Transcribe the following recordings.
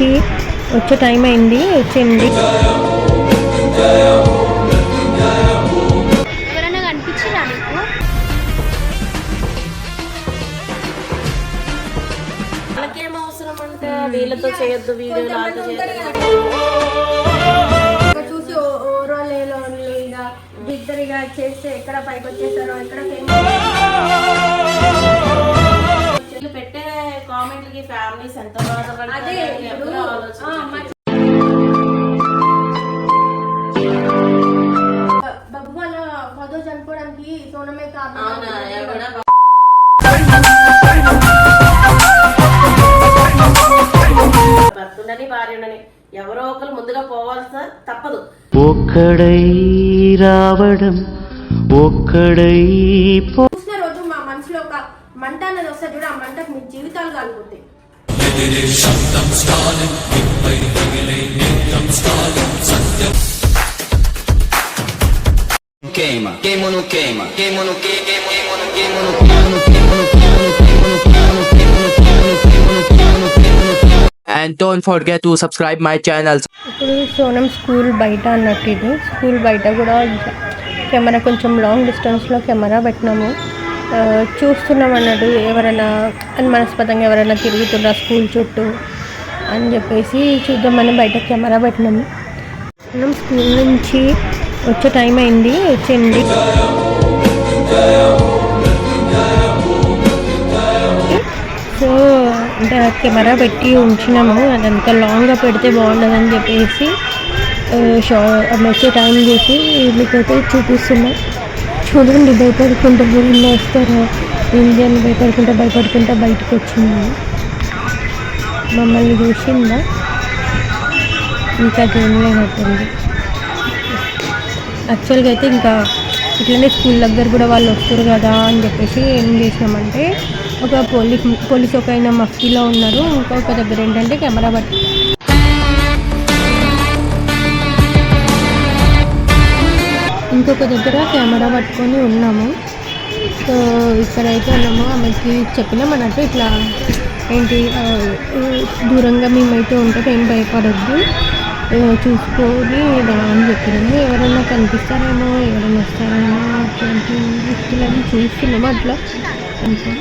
వచ్చి వచ్చే టైం అయింది వచ్చేయండి వీళ్ళతో చేయొద్దు చూసి ఓరో లేలో చేస్తే ఎక్కడ పైకి వచ్చేసారో ఎక్కడ వీళ్ళు పెట్టే కామెంట్లకి ఫ్యామిలీస్ ఎంత బాధపడతారు బాబు వాళ్ళ పదో చనిపోవడానికి సోనమే అవునా కారణం ఎవడా భర్తుండని భార్య ఉండని ఎవరో ఒకరు ముందుగా పోవాల్సిన తప్పదు. ఒక్కడై రావడం ఒక్కడై పో చూసిన రోజు మా మనసులో ఒక మంట అనేది వస్తే చూడ ఆ మంటకు మీ జీవితాలు కాలిపోతాయి queima, queima no queima, queima no queima, queima no queima no queima no queima no queima no queima no queima no queima no queima no queima no queima no queima no queima and don't forget to subscribe my channel ఇప్పుడు Sonam school బయట అన్నట్టు ఇది school బయట కూడా camera కొంచెం long డిస్టెన్స్లో camera పెట్టినాము చూస్తున్నాం అన్నట్టు ఎవరైనా అనుమానాస్పదంగా ఎవరైనా తిరుగుతున్నా స్కూల్ చుట్టూ అని చెప్పేసి చూద్దామని బయట కెమెరా పెట్టినాము మనం స్కూల్ నుంచి వచ్చే టైం అయింది వచ్చింది సో అంటే కెమెరా పెట్టి ఉంచినాము. అదంతా లాంగ్గా పెడితే బాగుండదని చెప్పేసి షా వచ్చే టైం చూసి మీకైతే చూపిస్తున్నాం. చూడండి భయపడుకుంటూ ఊళ్ళో వస్తారా. ఇండియన్ అని భయపడుకుంటా బయటకు వచ్చింది. మమ్మల్ని చూసిందా? ఇంకా చూడలేనట్టుంది యాక్చువల్గా అయితే ఇంకా ఇట్లనే స్కూల్ దగ్గర కూడా వాళ్ళు వస్తారు కదా అని చెప్పేసి ఏం చేసినామంటే ఒక పోలీస్ పోలీస్ ఒక ఆయన మఫ్తీలో ఉన్నారు. ఇంకొక దగ్గర ఏంటంటే కెమెరా పట్టి ఇంకొక దగ్గర కెమెరా పట్టుకొని ఉన్నాము. సో ఇక్కడైతే ఉన్నాము. ఆమెకి చెప్పినాం అన్నట్టు ఇట్లా ఏంటి దూరంగా మేమైతే ఉంటే ఏం భయపడొద్దు. చూసుకొని అని చెప్పినాము. ఎవరైనా కనిపిస్తారేమో ఎవరైనా వస్తారేమో అట్లాంటి వ్యక్తులని చూస్తున్నాము అట్లా. అంతే.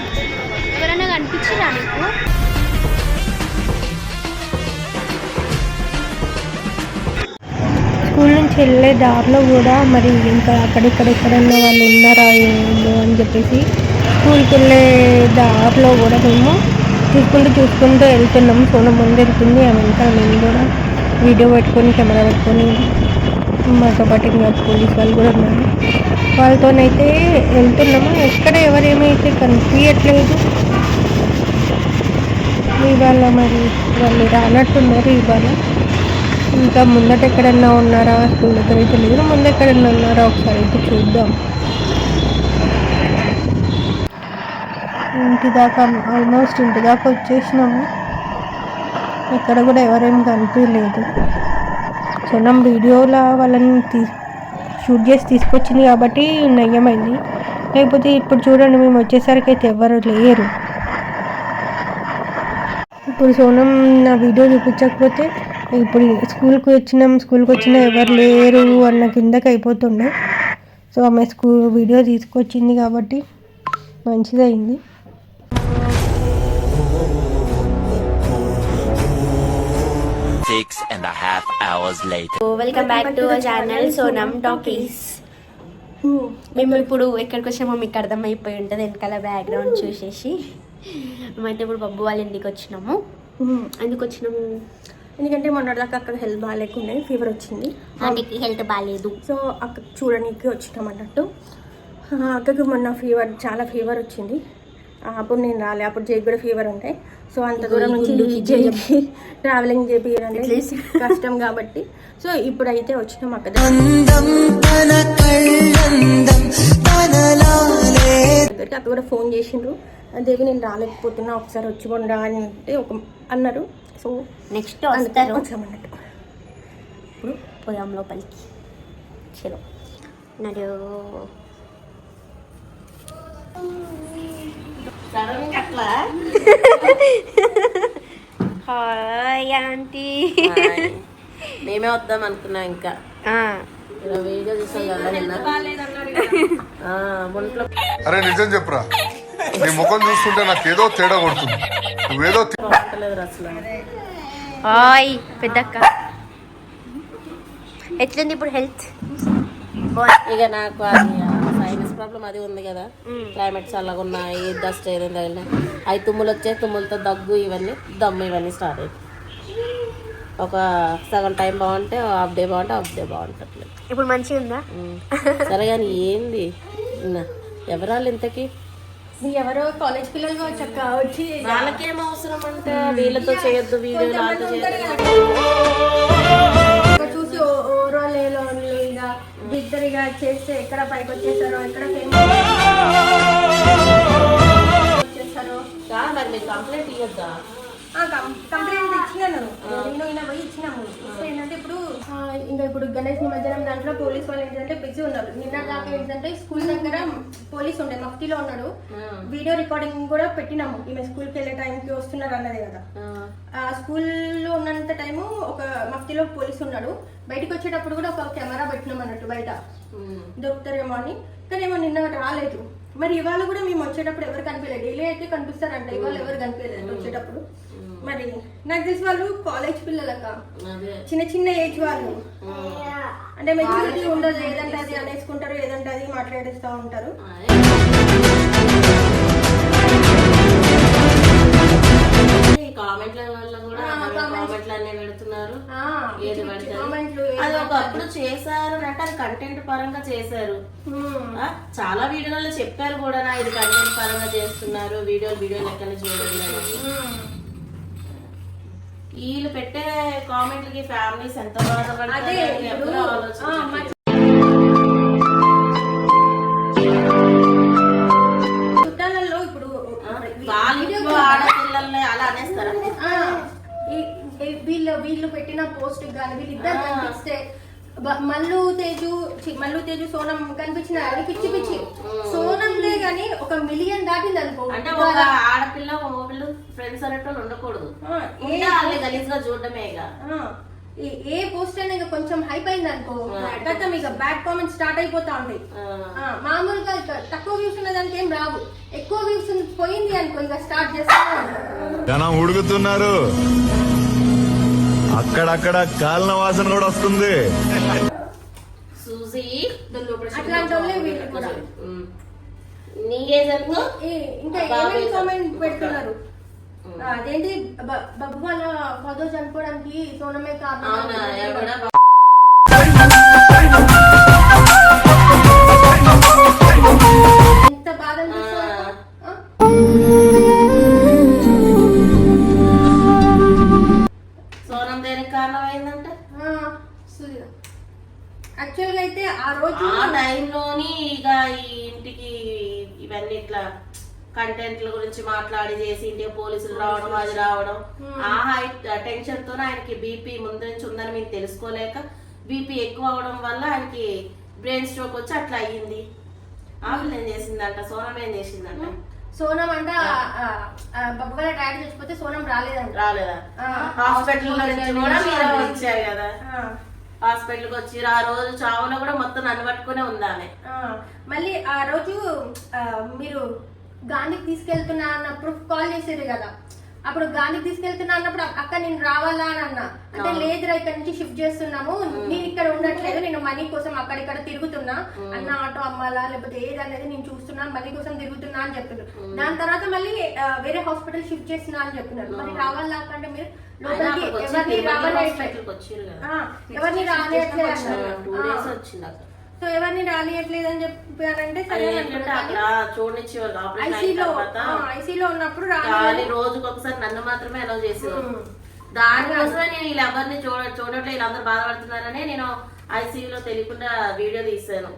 వెళ్ళే దారిలో కూడా మరి ఇంకా అక్కడెక్కడ ఎక్కడన్నా వాళ్ళు ఉన్నారా ఏమో అని చెప్పేసి స్కూల్కి వెళ్ళే దారిలో కూడా మేము చూసుకుంటూ చూసుకుంటూ వెళ్తున్నాము సోన ముందు వెళ్తుంది. ఆమె ఇంకా మేము కూడా వీడియో పెట్టుకొని కెమెరా పెట్టుకొని మాతో పాటు ఇంకా పోలీస్ వాళ్ళు కూడా ఉన్నారు. వాళ్ళతోనైతే వెళ్తున్నాము. ఎక్కడ ఎవరేమైతే కనిపించట్లేదు ఇవాళ మరి వాళ్ళు రానట్టున్నారు ఇవాళ. ఇంకా ముందట ఎక్కడన్నా ఉన్నారా? స్కూల్ దగ్గర అయితే లేదు. ముందు ఎక్కడన్నా ఉన్నారా? ఒకసారి అయితే చూద్దాం. ఇంటి దాకా ఆల్మోస్ట్ ఇంటి దాకా వచ్చేసినాము ఎక్కడ కూడా ఎవరేం కనిపించలేదు సొనం వీడియోలో వాళ్ళని తీ షూట్ చేసి తీసుకొచ్చింది కాబట్టి నయ్యమైంది. లేకపోతే ఇప్పుడు చూడండి మేము వచ్చేసరికి అయితే ఎవరు లేరు. ఇప్పుడు సోనం నా వీడియో చూపించకపోతే ఇప్పుడు స్కూల్కి వచ్చినాం స్కూల్కి వచ్చినా ఎవరు లేరు అన్న కిందకి అయిపోతుండే. సో ఆమె స్కూల్ వీడియో తీసుకొచ్చింది కాబట్టి మంచిదయింది Six and a half hours later. Welcome back to our channel Sonam Talkies మేము ఇప్పుడు ఎక్కడికి వచ్చామో మీకు అర్థమైపోయి ఉంటుంది వెనకాల బ్యాక్గ్రౌండ్ చూసేసి. మేమైతే ఇప్పుడు బబ్బు వాళ్ళ ఇంటికి వచ్చినాము. ఎందుకు వచ్చినాము? ఎందుకంటే మొన్నటిదాకా అక్కడ హెల్త్ బాగాలేకుండే ఫీవర్ వచ్చింది. ఆంటీకి హెల్త్ బాగాలేదు. సో అక్క చూడడానికి వచ్చినాం అన్నట్టు అక్కకు మొన్న ఫీవర్ చాలా ఫీవర్ వచ్చింది. అప్పుడు నేను రాలే అప్పుడు జైకి కూడా ఫీవర్ ఉంటాయి సో అంత దూరం నుంచి జైకి. ట్రావెలింగ్ చేపియాలంటే కష్టం కాబట్టి. సో ఇప్పుడైతే వచ్చినాం అక్క దగ్గరికి. అక్క కూడా ఫోన్ చేసిండ్రు. దేవి నేను రాలేకపోతున్నా ఒకసారి వచ్చి కొండా అని అంటే ఒక అన్నారు. సో నెక్స్ట్ వస్తారు. వచ్చామన్నట్టు ఇప్పుడు పోదాం లోపలికి. చలో. నడు. Hi aunty. మేమే వద్దాం అనుకున్నాం ఇంకా. ఇలా వీడియో చూసాం కదా నిన్న. ఆ, ఒంట్లో అరే నిజం చెప్పురా. నీ ముఖం చూస్తుంటే నాకేదో తేడా కొడుతుంది. నువ్వేదో అసలు. హాయ్ పెద్దక్క. ఎట్లుంది ఇప్పుడు హెల్త్? ఇక నాకు సైనస్ ప్రాబ్లం అది ఉంది కదా. క్లైమేట్ చల్లగా ఉన్నాయి డస్ట్ ఏదైనా తగిలినా అవి తుమ్ములు వచ్చే తుమ్ములతో దగ్గు ఇవన్నీ దమ్ము ఇవన్నీ స్టార్ట్ అవుతాయి ఒక సగం టైం బాగుంటే హాఫ్ డే బాగుంటే హాఫ్ డే బాగుంటుంది. ఇప్పుడు మంచిగా ఉందా సరే కానీ ఏంది? ఎవరాళ్ళు ఇంతకి? ఎవరో కాలేజ్ పిల్లలు చక్క వచ్చి వాళ్ళకేం అవసరం అంటే వీళ్ళతో చేయొద్దు వీడియో చూసి ఓవరాల్ ఏలో ఇక బిద్దరిగా చేస్తే ఎక్కడ పైకి వచ్చేసారో ఎక్కడ వచ్చేసారో. మరి కంప్లైంట్ ఇవ్వద్దా కంప్లైంట్ ఇచ్చినాను. నేను ఇలా పోయి ఇచ్చినాము. ఏంటంటే ఇప్పుడు ఇంకా ఇప్పుడు గణేష్ నిమజ్జనం దాంట్లో పోలీస్ వాళ్ళు ఏంటంటే బిజీ ఉన్నారు. నిన్న దాకా ఏంటంటే స్కూల్ దగ్గర పోలీస్ ఉండే మఫ్టీలో ఉన్నాడు. వీడియో రికార్డింగ్ కూడా పెట్టినాము. ఈమె స్కూల్కి వెళ్ళే టైంకి వస్తున్నారు అన్నది కదా. ఆ. స్కూల్లో ఉన్నంత టైము ఒక మఫ్టీలో పోలీస్ ఉన్నాడు. బయటకు వచ్చేటప్పుడు కూడా ఒక కెమెరా పెట్టినాం అన్నట్టు బయట. దొరుకుతారేమో అని. కానీ ఏమో నిన్న రాలేదు. మరి ఇవాళ కూడా మేము వచ్చేటప్పుడు ఎవరు కనిపించలేదు. డైలీ అయితే కనిపిస్తారంట. ఇవాళ ఎవరు కనిపించలేదు వచ్చేటప్పుడు. మరి నాకు తెలిసి వాళ్ళు కాలేజ్ పిల్లలక. చిన్న చిన్న ఏజ్ వాళ్ళు. అంటే మెచ్యూరిటీ ఉండదు ఏదంటే అది అనేసుకుంటారు ఏదంటే అది మాట్లాడేస్తూ ఉంటారు. ఈ కామెంట్ల వల్ల కూడా కామెంట్లు పెడుతున్నారు. ఏది అది. ఒకప్పుడు చేశారు అంటే అది కంటెంట్ పరంగా చేశారు. చాలా వీడియోలలో చెప్పారు కూడా నా ఇది కంటెంట్ పరంగా చేస్తున్నారు వీడియోలు వీడియో లెక్కన చూడండి వీళ్ళు పెట్టే కామెంట్లకి ఫ్యామిలీస్ ఎంత బాధపడతారు వాళ్ళు వీళ్ళు పెట్టిన పోస్ట్ కానీ వీళ్ళిద్దరు కనిపిస్తే మల్లు తేజు మల్లు తేజు సోనం కనిపించిన అది పిచ్చి పిచ్చి. సోనంలే గాని ఒక మిలియన్ దాటింది అనుకో. అంటే ఒక ఆడపిల్ల ఒక మగపిల్ల ఫ్రెండ్స్ అనేటోళ్ళు ఉండకూడదు. గలీజ్గా ఈ- ఏ పోస్ట్ అయినా ఇక కొంచెం హైప్ అయింది అనుకో. గతం ఇక బ్యాడ్ కామెంట్స్ స్టార్ట్ అయిపోతా ఉంటాయి మామూలుగా ఇక తక్కువ వ్యూస్ ఉన్న దానికి ఏం రావు. ఎక్కువ వ్యూస్ పోయింది అనుకో ఇక స్టార్ట్ చేస్తాను. జనం ఉడుకుతున్నారు. అక్కడక్కడ కాలిన వాసన కూడా వస్తుంది. సూజీ అట్లాంటి వాళ్ళే వీళ్ళు కూడా. ఇంకా ఏమేమి కామెంట్ పెడుతున్నారు? ఆ, అదేంటి బ- బబ్బు వాళ్ళ ఫాదర్ చనిపోవడానికి సోనమే కారణం ఇట్లా కంటెంట్ల గురించి మాట్లాడి చేసి ఇంటికి పోలీసులు రావడం అది రావడం. ఆ హైట్ టెన్షన్తో ఆయనకి బీపీ ముందు నుంచి ఉందని మేము తెలుసుకోలేక బీపీ ఎక్కువ అవడం వల్ల ఆయనకి బ్రెయిన్ స్ట్రోక్ వచ్చి అట్లా అయ్యింది. ఆవిడ ఏం చేసిందంట? సోనం ఏం చేసిందంట? సోనం అంట బబ్బు డాడీ చచ్చిపోతే సోనం రాలేదంట. రాలేదా హాస్పిటల్ నుంచి కూడా మీరు వచ్చారు కదా. హాస్పిటల్కి వచ్చి ఆ రోజు చావులో కూడా మొత్తం నన్ను పట్టుకునే మళ్ళీ ఆ రోజు మీరు గాంధీకి తీసుకెళ్తున్నా ప్రూఫ్ కాల్ చేసేది కదా. అప్పుడు గాంధీకి తీసుకెళ్తున్నా అన్నప్పుడు అక్క నేను రావాలా అని అన్నా. అంటే లేదురా ఇక్కడ నుంచి షిఫ్ట్ చేస్తున్నాము. నేను ఇక్కడ ఉండట్లేదు. నేను మనీ కోసం అక్కడిక్కడ తిరుగుతున్నా. అన్న ఆటో అమ్మాలా లేకపోతే ఏదనేది నేను చూస్తున్నా మనీ కోసం తిరుగుతున్నా అని చెప్తున్నారు దాని తర్వాత మళ్ళీ వేరే హాస్పిటల్ షిఫ్ట్ చేస్తున్నా అని చెప్తున్నారు మరి రావాలా అంటే మీరు లోపలికి ఎవరిని ఆ, ఎవరిని సో ఎవరిని రానియట్లేదు అని చెప్పారంటే అది సరే ఆపరేషన్ అయిన ఐసీలో ఐసీలో ఉన్నప్పుడు రాని రోజుకి ఒకసారి నన్ను మాత్రమే అలౌ చేసేవారు. దానికోసమే నేను వీళ్ళు ఎవరిని చూడ చూడట్లే వీళ్ళందరూ బాధపడుతున్నారని నేను ఐసీయూలో తెలియకుండా వీడియో తీసాను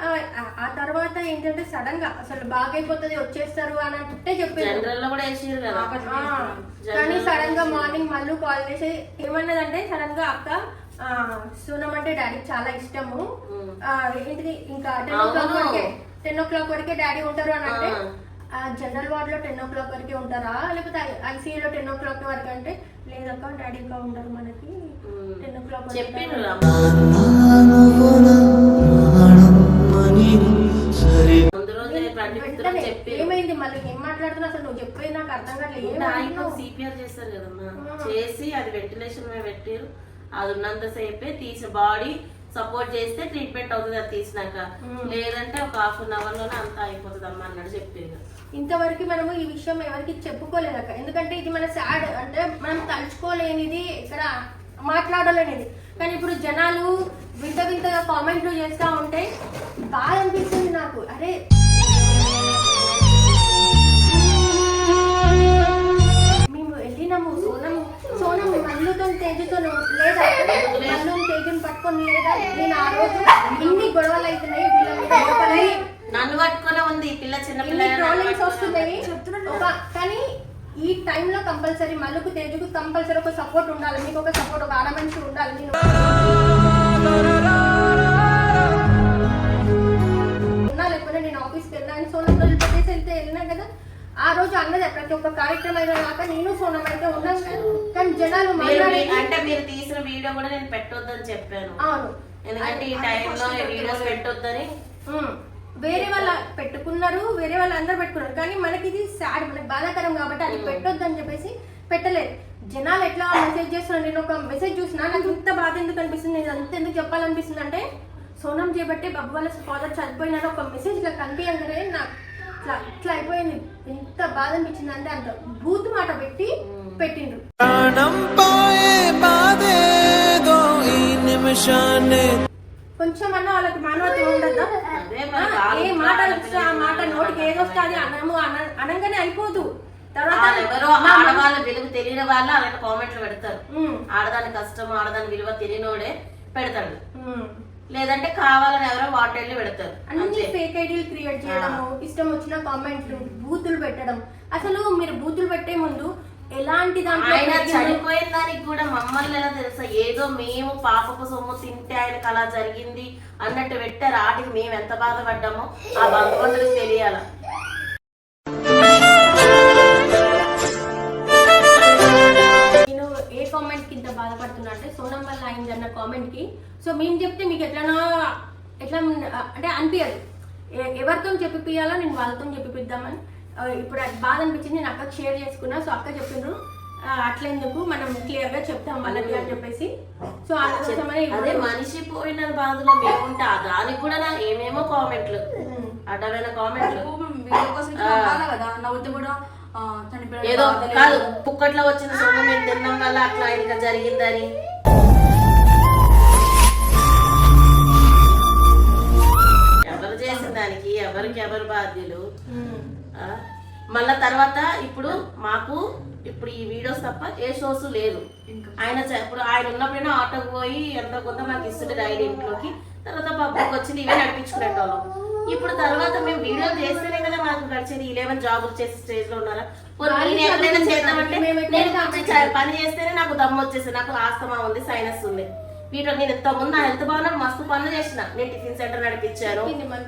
ఆ, తర్వాత ఏంటంటే సడన్గా అసలు బాగైపోతుంది వచ్చేస్తారు అని అంటే చెప్పారు కానీ సడన్గా మార్నింగ్ మళ్ళీ కాల్ చేసి ఏమన్నదంటే సడన్గా అక్క ఆ, సోనం అంటే డాడీకి చాలా ఇష్టము. ఆ, ఏంటిది? ఇంకా టెన్ ఓ క్లాక్. వరకే టెన్ ఓ క్లాక్ వరకే డాడీ ఉంటారు అని అంటే ఆ. జనరల్ వార్డ్లో టెన్ ఓ క్లాక్ వరకే ఉంటారా? లేకపోతే ఐసీయూలో టెన్ ఓ క్లాక్ వరకు అంటే లేదక్క డాడీ ఇంకా ఉండరు మనకి. టెన్ ఓ క్లాక్ చెప్పిండ్రు చెప్పి ఏమైంది? మళ్ళీ ఏం మాట్లాడుతున్నా అసలు నువ్వు చెప్పేది నాకు అర్థం కావట్లేదు? సిపిఆర్ చేస్తారు కదమ్మా. చేసి అది వెంటిలేషన్ మీద పెట్టారు. అది ఉన్నంతసేపే తీసిన బాడీ సపోర్ట్ చేస్తే ట్రీట్మెంట్ అవుతుంది అది తీసినాక. లేదంటే ఒక హాఫ్ అన్ అవర్లోనే అంతా అయిపోతుంది అమ్మా అన్నాడు చెప్పారు. ఇంతవరకు మనము ఈ విషయం ఎవరికి చెప్పుకోలేదక్క. ఎందుకంటే ఇది మన సాడ్ అంటే మనం తలుచుకోలేనిది ఇక్కడ మాట్లాడలేనిది. కానీ ఇప్పుడు జనాలు వింత వింతగా కామెంట్లు చేస్తూ ఉంటే బాగా అనిపిస్తుంది నాకు. అరే వెళ్ళినాము సోనము సోనం మల్లుతో తేజుతో లేదా మల్లు తేజుని పట్టుకొని లేదా నేను ఆ రోజు ఇన్ని గొడవలు అవుతున్నాయి నన్ను పట్టుకునే ఉంది ఈ పిల్ల చిన్న పిల్ల ట్రోలింగ్స్ వస్తున్నాయి. ఒక కానీ ఈ టైంలో కంపల్సరీ మల్లుకు తేజుకు కంపల్సరీ ఒక సపోర్ట్ ఉండాలి. మీకు ఒక సపోర్ట్ ఒక ఆడ మనిషి ఉండాలి. ప్రతి ఒక్క కార్యక్రమం అయినాక నేను సోనం అయితే ఉన్నాను కదా కానీ జనాలు అంటే మీరు తీసిన వీడియో కూడా నేను పెట్టొద్దని చెప్పాను. అవును. ఎందుకంటే ఈ టైంలో వీడియోస్ పెట్టొద్దని. వేరే వాళ్ళ పెట్టుకున్నారు వేరే వాళ్ళు అందరు పెట్టుకున్నారు. కానీ మనకి ఇది సాడ్ మనకి బాధాకరం కాబట్టి అది పెట్టొద్దు అని చెప్పేసి పెట్టలేదు. జనాలు ఎట్లా మెసేజ్ చేస్తున్నారు? నేను ఒక మెసేజ్ చూసినా నాకు ఇంత బాధ ఎందుకు అనిపిస్తుంది? నేను అంత ఎందుకు చెప్పాలనిపిస్తుంది అంటే సోనం చేపట్టి బాబు వాళ్ళ ఫాదర్ చనిపోయినారు ఒక మెసేజ్ ఇలా కనిపించగానే నాకు ఇట్లా ఇట్లా అయిపోయింది. ఎంత బాధ అనిపించింది అంటే అంత బూత్ మాట పెట్టి పెట్టిండ్రు. కొంచెం అన్న వాళ్ళకి మానవత్వం ఉండదా ఏ మాట ఆ మాట నోటికి ఏదొస్తుంది అనము అన- అనగానే అయిపోదు. తర్వాత ఎవరో ఆడవాళ్ళ విలువ తెలియని వాళ్ళు అలాంటి కామెంట్లు పెడతారు. ఉమ్, ఆడదాని కష్టం ఆడదాని విలువ తెలియనోడే పెడతాడు. ఉమ్. లేదంటే కావాలని ఎవరో వాటెళ్ళి పెడతారు. అన్ని ఫేక్ ఐడీలు క్రియేట్ చేయడము ఇష్టం వచ్చిన కామెంట్లు బూతులు పెట్టడం. అసలు మీరు బూతులు పెట్టే ముందు ఎలాంటి దాంట్లో ఆయన? చనిపోయిన దానికి కూడా మమ్మల్ని ఎలా తెలుసా? ఏదో మేము పాపపు సొమ్ము తింటే ఆయనకు అలా జరిగింది అన్నట్టు పెట్టారు. ఆటికి మేము ఎంత బాధపడ్డామో ఆ భగవంతుడికి తెలియాల. అన్న కామెంట్కి. సో మేము చెప్తే మీకు ఎట్లనో ఎట్లా అంటే అనిపించదు ఎవరితో చెప్పిపియాలో నేను వాళ్ళతో చెప్పిపిద్దామని. ఆ, ఇప్పుడు అది బాధ అనిపించింది నేను అక్కకి షేర్ చేసుకున్నా. సో అక్క చెప్పిండ్రు అట్లెందుకు? మనం క్లియర్గా చెప్తాం వాళ్ళకి అని చెప్పేసి. సో అందుకోసమని అదే మనిషి పోయిన బాధలో మేముంటే ఆ దానికి కూడా నా ఏమేమో కామెంట్లు. అడ్డమైన కామెంట్లు. ఏదో కాదు పుక్కట్లో వచ్చిన సొమ్ము మేము తినడం వల్ల అట్లా ఆయనకి జరిగిందని. ఎవరికి ఎవరు బాధ్యులు? మళ్ళా తర్వాత ఇప్పుడు మాకు ఇప్పుడు ఈ వీడియోస్ తప్ప ఏ షోస్ లేదు. ఆయన ఇప్పుడు ఆయన ఉన్నప్పుడైనా ఆటోకి పోయి ఎంత కొంత మాకు ఇస్తుండే రైడ్ ఇంట్లోకి. తర్వాత పబ్లిక్ వచ్చింది ఇవే నడిపించుకునేటోళ్ళం. ఇప్పుడు తర్వాత మేము వీడియోలు చేస్తేనే కదా మాకు గడిచేది ఇలెవెన్ జాబులు చేసే స్టేజ్లో ఉన్నారా? నేను ఎప్పుడైనా చేద్దామంటే నేను పని చేస్తేనే నాకు దమ్ము వచ్చేసి నాకు ఆస్తమా ఉంది సైనస్ ఉంది. వీటిలో నేను ఇంత ముందు నా హెల్త్ బాగున్నా మస్తు పనులు చేసిన. నేను టిఫిన్ సెంటర్ నడిపించాను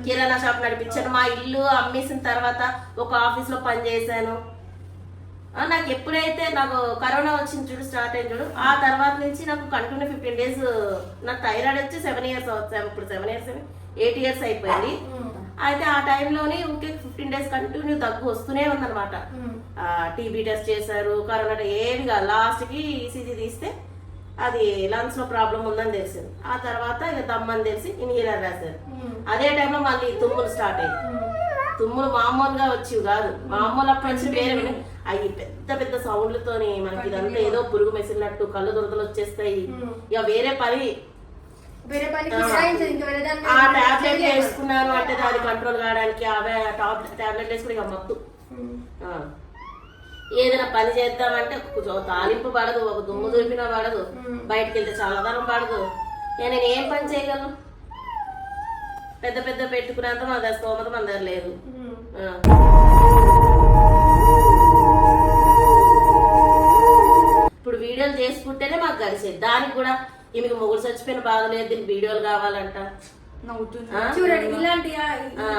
కిరాణా షాప్ నడిపించాను మా ఇల్లు అమ్మేసిన తర్వాత ఒక ఆఫీస్లో పని చేశాను నాకు ఎప్పుడైతే నాకు కరోనా వచ్చింది చూడు స్టార్ట్ అయింది చూడు ఆ తర్వాత నుంచి నాకు కంటిన్యూ ఫిఫ్టీన్ డేస్ నాకు థైరాయిడ్ వచ్చి సెవెన్ ఇయర్స్ అవుతాయి ఇప్పుడు సెవెన్ ఇయర్స్ ఎయిట్ ఇయర్స్ అయిపోయింది. అయితే ఆ టైంలోని ఇంకే ఫిఫ్టీన్ డేస్ కంటిన్యూ దగ్గు వస్తూనే ఉందన్నమాట. టీబీ టెస్ట్ చేశారు కరోనా ఏవి లాస్ట్కి ఈసీజీ తీస్తే అది లంగ్స్లో ప్రాబ్లం ఉందని తెలిసింది. ఆ తర్వాత ఇక దమ్మని తెలిసి ఇన్హీలర్ రాశారు అదే టైంలో మళ్ళీ తుమ్ములు స్టార్ట్ అయ్యి తుమ్ములు మామూలుగా వచ్చేవి కాదు. మామూలు అప్పటి నుంచి వేరే అవి పెద్ద పెద్ద సౌండ్లతోని మనకి ఇదంతా ఏదో పురుగు మెసిలినట్టు కళ్ళు దురదలు వచ్చేస్తాయి. ఇక వేరే పని. దాని ఆ. టాబ్లెట్. వేసుకున్నాను అంటే దాన్ని కంట్రోల్ కావడానికి అవే టాబ్లెట్ వేసుకుని ఇక మత్తు. ఏదైనా పని చేద్దామంటే కొంచెం తాలింపు పడదు ఒక దుమ్ము దులిపినా పడదు బయటకు వెళ్తే చాలా దూరం పడదు. నేను ఏం పని చేయగలను? పెద్ద పెద్ద పెట్టుకున్నంత మన దగ్గర స్తోమత మన దగ్గర లేదు. ఇప్పుడు వీడియోలు చేసుకుంటేనే మాకు కలిసేది దానికి కూడా ఈమెకి మొగుడు చచ్చిపోయిన బాధ లేదు దీనికి వీడియోలు కావాలంట? చూడండి ఇలాంటి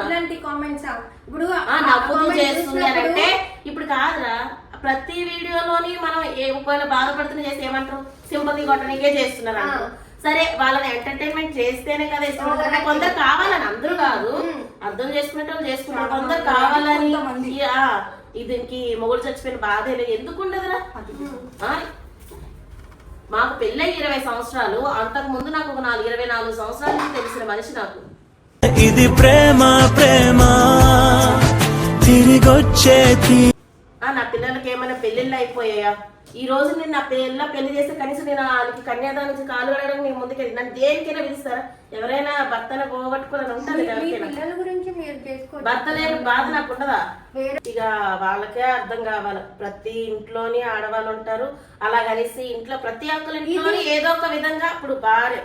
ఇలాంటి కామెంట్స్ ఇప్పుడు నవ్వుతూ చేస్తుంది అంటే ఇప్పుడు కాదురా ప్రతి వీడియోలోని మనం ఏ ఒకవేళ బాధపడుతున్న చేస్తే ఏమంటారు? సింపతి కొట్టడానికే చేస్తున్నారు సరే వాళ్ళని ఎంటర్టైన్మెంట్ చేస్తేనే కదా అంటే కొందరు కావాలని అందరూ కాదు. అర్థం చేసుకునే వాళ్ళు చేసుకుంటారు కొందరు కావాలని దీనికి మొగుడు చచ్చిపోయిన బాధ లేదు. ఎందుకు ఉండదురా ఆ? మాకు పెళ్ళై ఇరవై సంవత్సరాలు. అంతకు ముందు నాకు ఒక నాలుగు ఇరవై నాలుగు సంవత్సరాల నుంచి తెలిసిన మనిషి నాకు. ఇది ప్రేమ ప్రేమ. తిరిగొచ్చే ఆ, నా పిల్లలకి ఏమైనా పెళ్ళిళ్ళు అయిపోయాయా? ఈ రోజు నేను నా పిల్ల పెళ్ళి చేస్తే కనీసం నేను వాళ్ళకి కన్యాదానం కాలు కడగడానికి నేను ముందుకెళ్ళి నన్ను దేనికైనా పిలుస్తారా? ఎవరైనా భర్తను పోగొట్టుకోవాలని ఉంటుంది ఎవరికైనా. పిల్లల గురించి మీరు చేసుకోండి భర్త లేని బాధ నాకు ఉండదా? ఇక వాళ్ళకే అర్థం కావాలి. ప్రతి ఇంట్లోని ఆడవాళ్ళు ఉంటారు. అలాగనేసి ఇంట్లో ప్రతి ఒక్కరి ఇంట్లోని ఏదో ఒక విధంగా ఇప్పుడు భార్య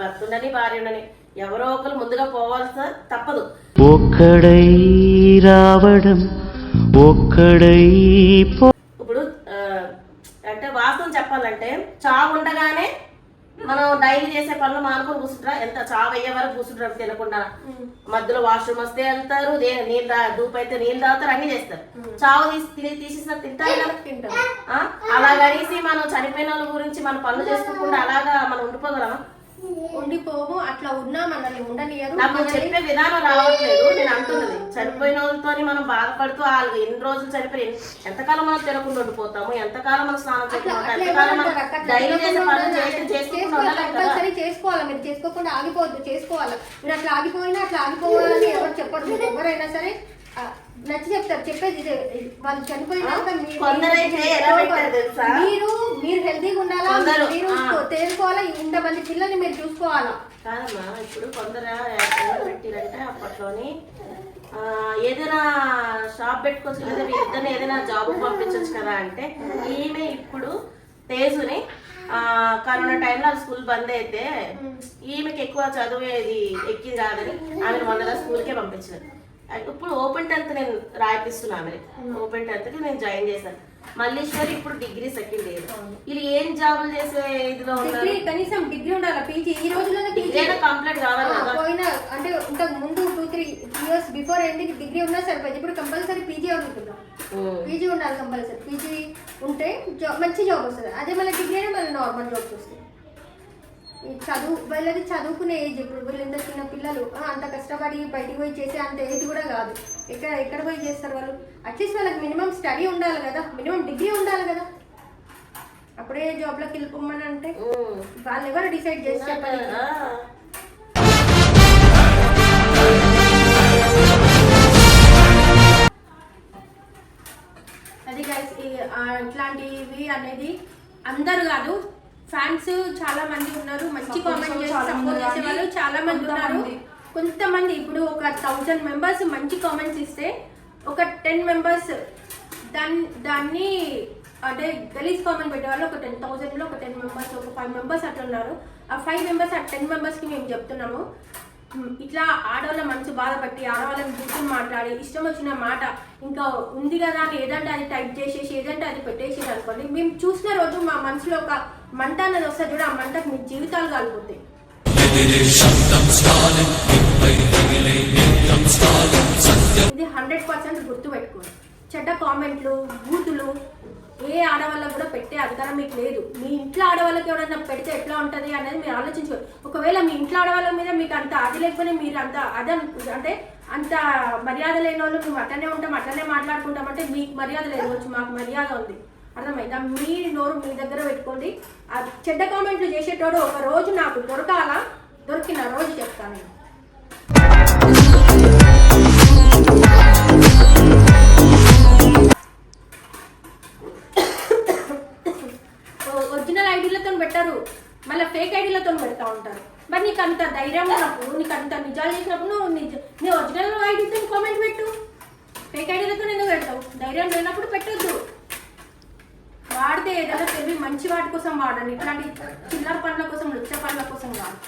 భర్త ఉండని భార్య ఉండని. ఎవరో ఒకరు ముందుగా పోవాల్సిన తప్పదు. ఒక్కడై రావడం ఒక్కడై ఇప్పుడు అంటే వాస్తవం చెప్పాలంటే చావు ఉండగానే మనం డైలీ చేసే పనులు మానుకొని కూర్చుంటారా? ఎంత చావు అయ్యే వరకు కూర్చుంటారు? తినకుండా మధ్యలో వాష్రూమ్ వస్తే వెళ్తారు నీళ్ళు తా- దూపు అయితే నీళ్ళు తాగుతారు అన్ని చేస్తారు. చావు తీసి తిని తీసేసిన తింటారు కదా? తింటారు. అలాగనేసి మనం చనిపోయిన వాళ్ళ గురించి మన పనులు చేసుకోకుండా అలాగా మనం ఉండిపోగలమా? ఉండిపోము అట్లా ఉన్నా మనల్ని ఉండనియరు నాకు చెప్పే విధానం రావట్లేదు నేను అంటున్నది. చనిపోయిన వాళ్ళతో మనం బాధపడుతూ వాళ్ళు ఎన్ని రోజులు చనిపోయి ఎంతకాలం మనం తినకుండా ఉండిపోతాము ఎంతకాలం మనం స్నానం కంపల్సరీ చేసుకోవాలి. మీరు చేసుకోకుండా ఆగిపోవద్దు చేసుకోవాలి. మీరు అట్లా ఆగిపోయినా అట్లా ఆగిపోవాలని ఎవరు చెప్పరు. మీరు ఎవరైనా సరే నచ్చి చెప్తారు చెప్పేది ఇదే. వాళ్ళు చనిపోయినాక మీరు- కొందరైతే ఎలా పెట్టారు తెలుసా? మీరు మీరు హెల్తీగా ఉండాలా? కొందరు, మీరు ఆ. తేరుకోవాలా ఇంతమంది పిల్లల్ని మీరు చూసుకోవాలా? కాదమ్మా ఇప్పుడు కొందరు ఎవరు పెట్టిరంటే అప్పట్లోని ఆ, ఏదైనా షాప్ పెట్టుకోవచ్చు లేదా వీళ్ళిద్దరిని ఏదైనా జాబ్ పంపించవచ్చు కదా అంటే ఈమె ఇప్పుడు తేజుని ఆ, కరోనా టైంలో ఆ స్కూల్ బంద్ అయితే ఈమెకి ఎక్కువ చదివేది ఎక్కింది కాదని ఆమెను మొన్నగా స్కూల్కే పంపించారు ఇప్పుడు ఓపెన్ టెన్త్ నేను రాయిపిస్తున్నా ఆమె ఓపెన్ టెన్త్కి నేను జాయిన్ చేశాను. మల్లీశ్వరి ఇప్పుడు డిగ్రీ సెకండ్ ఇయర్. వీళ్ళు ఏం జాబులు చేసే ఇదిలో ఉన్నారు? కనీసం డిగ్రీ ఉండాలా. పీజీ ఈ రోజుల్లోనే పీజీ. డిగ్రీ కంప్లీట్ కావాలి పోయిన అంటే ఇంతకు ముందు టూ త్రీ ఇయర్స్ బిఫోర్ ఏంటి డిగ్రీ ఉన్నా సరిపోయింది. ఇప్పుడు కంపల్సరీ పీజీ ఉమ్. పీజీ ఉండాలి కంపల్సరీ. పీజీ ఉంటే మంచి జాబ్ వస్తుంది. అదే మళ్ళీ డిగ్రీ అయినా మళ్ళీ నార్మల్ జాబ్ వస్తుంది. చదువు వీళ్ళది చదువుకునే ఏజ్ ఇప్పుడు వీళ్ళంత చిన్న పిల్లలు అంత కష్టపడి బయటికి పోయి చేసే అంత ఏజ్ కూడా కాదు ఎక్కడ ఎక్కడ పోయి చేస్తారు వాళ్ళు అట్లీస్ట్ వాళ్ళకి మినిమం స్టడీ ఉండాలి కదా మినిమం డిగ్రీ ఉండాలి కదా అప్పుడే జాబ్లోకి వెళ్ళిపోమని అంటే. వాళ్ళు ఎవరు డిసైడ్ చేసి చెప్పాలి. అది గైస్ ఇట్లాంటివి అనేది అందరు కాదు ఫ్యాన్స్ చాలా మంది ఉన్నారు మంచి కామెంట్ చేసి సపోర్ట్ చేసే వాళ్ళు చాలా మంది ఉన్నారు. కొంతమంది. ఇప్పుడు ఒక థౌజండ్ మెంబర్స్ మంచి కామెంట్స్ ఇస్తే ఒక టెన్ మెంబర్స్ దాన్ని దాన్ని అంటే గలీజ్ కామెంట్ పెట్టే వాళ్ళు ఒక టెన్ థౌసండ్లో ఒక టెన్ మెంబర్స్ ఒక ఫైవ్ మెంబర్స్ అట్లా ఉన్నారు. ఆ ఫైవ్ మెంబర్స్ ఆ టెన్ మెంబర్స్కి మేము చెప్తున్నాము ఇట్లా ఆడవాళ్ళ మనసు బాధపట్టి ఆడవాళ్ళని బుద్ధులు మాట్లాడి ఇష్టం వచ్చిన మాట ఇంకా ఉంది కదా అని ఏదంటే అది టైప్ చేసేసి ఏదంటే అది పెట్టేసి అనుకోండి. మేము చూసిన రోజు మా మనసులో ఒక మంట అనేది వస్తే చూడ ఆ మంటకు మీ జీవితాలు కాలిపోతాయి. ఇది హండ్రెడ్ పర్సెంట్ గుర్తు పెట్టుకోండి చెడ్డ కామెంట్లు బూతులు ఏ ఆడవాళ్ళకు కూడా పెట్టే అధికారం మీకు లేదు. మీ ఇంట్లో ఆడవాళ్ళకి ఎవరైనా పెడితే ఎట్లా ఉంటుంది అనేది మీరు ఆలోచించుకోండి. ఒకవేళ మీ ఇంట్లో ఆడవాళ్ళ మీద మీకు అంత అది లేకపోతే మీరు అంత అదే అంటే అంత మర్యాద లేని వాళ్ళు మేము అట్లనే ఉంటాం అట్లనే మాట్లాడుకుంటామంటే మీకు మర్యాద లేదు వచ్చి మాకు మర్యాద ఉంది. అర్థమైందా? మీ నోరు మీ దగ్గర పెట్టుకోండి. ఆ చెడ్డ కామెంట్లు చేసేటోడు ఒక రోజు నాకు దొరకాలా దొరికిన రోజు చెప్తాను నేను. ఒరిజినల్ ఐడీలతో పెట్టరు. మళ్ళీ ఫేక్ ఐడీలతో పెడతా ఉంటారు. మరి నీకు అంత ధైర్యం ఉన్నప్పుడు నీకు అంత నిజాలు చేసినప్పుడు నువ్వు నిజ నీ ఒరిజినల్ ఐడీతో కామెంట్ పెట్టు. ఫేక్ ఐడీలతో ఎందుకు పెడతావు? ధైర్యం లేనప్పుడు పెట్టొద్దు. వాడితే ఏదైనా తెలివి మంచి వాటి కోసం వాడండి. ఇట్లాంటి చిల్లర పనుల కోసం లుచ్చ పనుల కోసం వాడు